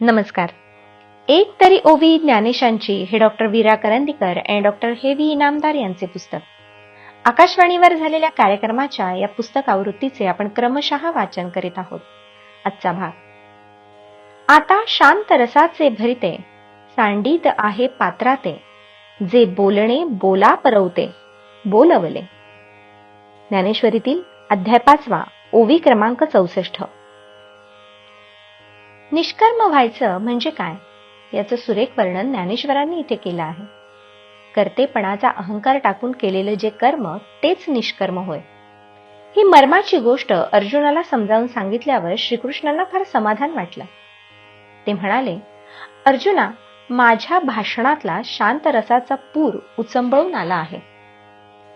नमस्कार. एक तरी ओवी ज्ञानेशांची हे डॉक्टर वीरा करंदीकर आणि डॉक्टर हेवी इनामदार यांचे पुस्तक. आकाशवाणीवर झालेल्या कार्यक्रमाच्या या पुस्तक आवृत्तीचे आपण क्रमशः वाचन करीत आहोत. आजचा भाग. आता शांत रसाचे भरिते सांडीत आहे पात्राते जे बोलणे बोला परवते बोलवले. ज्ञानेश्वरीतील अध्याय पाचवा ओवी क्रमांक चौसष्ट. निष्कर्म व्हायचं म्हणजे काय? याचं सुरेख वर्णन ज्ञानेश्वरांनी इथे केलं आहे. कर्तेपणाचा अहंकार टाकून केलेलं जे कर्म तेच निष्कर्म होय. ही मर्माची गोष्ट अर्जुनाला समजावून सांगितल्यावर श्रीकृष्णांना फार समाधान वाटलं. ते म्हणाले अर्जुना माझ्या भाषणातला शांत रसाचा पूर उचंबळून आला आहे.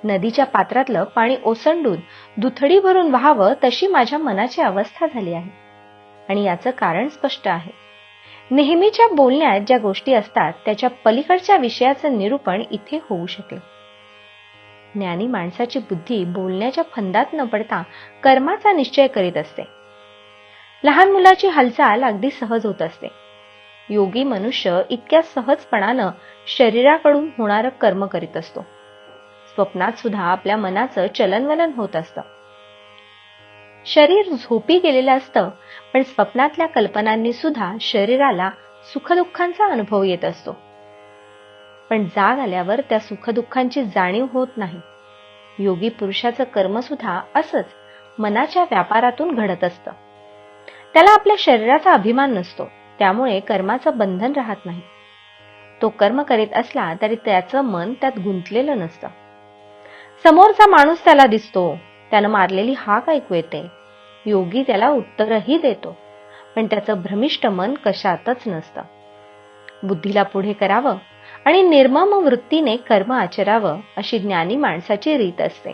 नदीच्या पात्रातलं पाणी ओसंडून दुथडी भरून व्हावं तशी माझ्या मनाची अवस्था झाली आहे. आणि याचं कारण स्पष्ट आहे. नेहमीच्या बोलण्यात ज्या गोष्टी असतात त्याच्या पलीकडच्या विषयाचं निरूपण इथे होऊ शकेल. ज्ञानी माणसाची बुद्धी बोलण्याच्या फंदात न पडता कर्माचा निश्चय करीत असते. लहान मुलाची हालचाल अगदी सहज होत असते. योगी मनुष्य इतक्या सहजपणानं शरीराकडून होणारं कर्म करीत असतो. स्वप्नात सुद्धा आपल्या मनाचं चलनवलन होत असतं. शरीर झोपी गेलेलं असतं पण स्वप्नातल्या कल्पनांनी सुद्धा शरीराला सुखदुःखांचा अनुभव येत असतो. पण जाग आल्यावर त्या सुखदुःखांची जाणीव होत नाही. योगी पुरुषाचं कर्म सुद्धा असंच मनाच्या व्यापारातून घडत असतं. त्याला आपल्या शरीराचा अभिमान नसतो त्यामुळे कर्माचं बंधन राहत नाही. तो कर्म करीत असला तरी त्याचं मन त्यात गुंतलेलं नसतं. समोरचा माणूस त्याला दिसतो त्यानं मारलेली हाक ऐकू येते. योगी त्याला उत्तरही देतो. पण त्याचं भ्रमिष्ट मन कशातच नसतं. बुद्धीला पुढे करावं आणि निर्मम वृत्तीने कर्म आचरावं अशी ज्ञानी माणसाची रीत असते.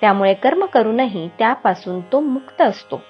त्यामुळे कर्म करूनही त्यापासून तो मुक्त असतो.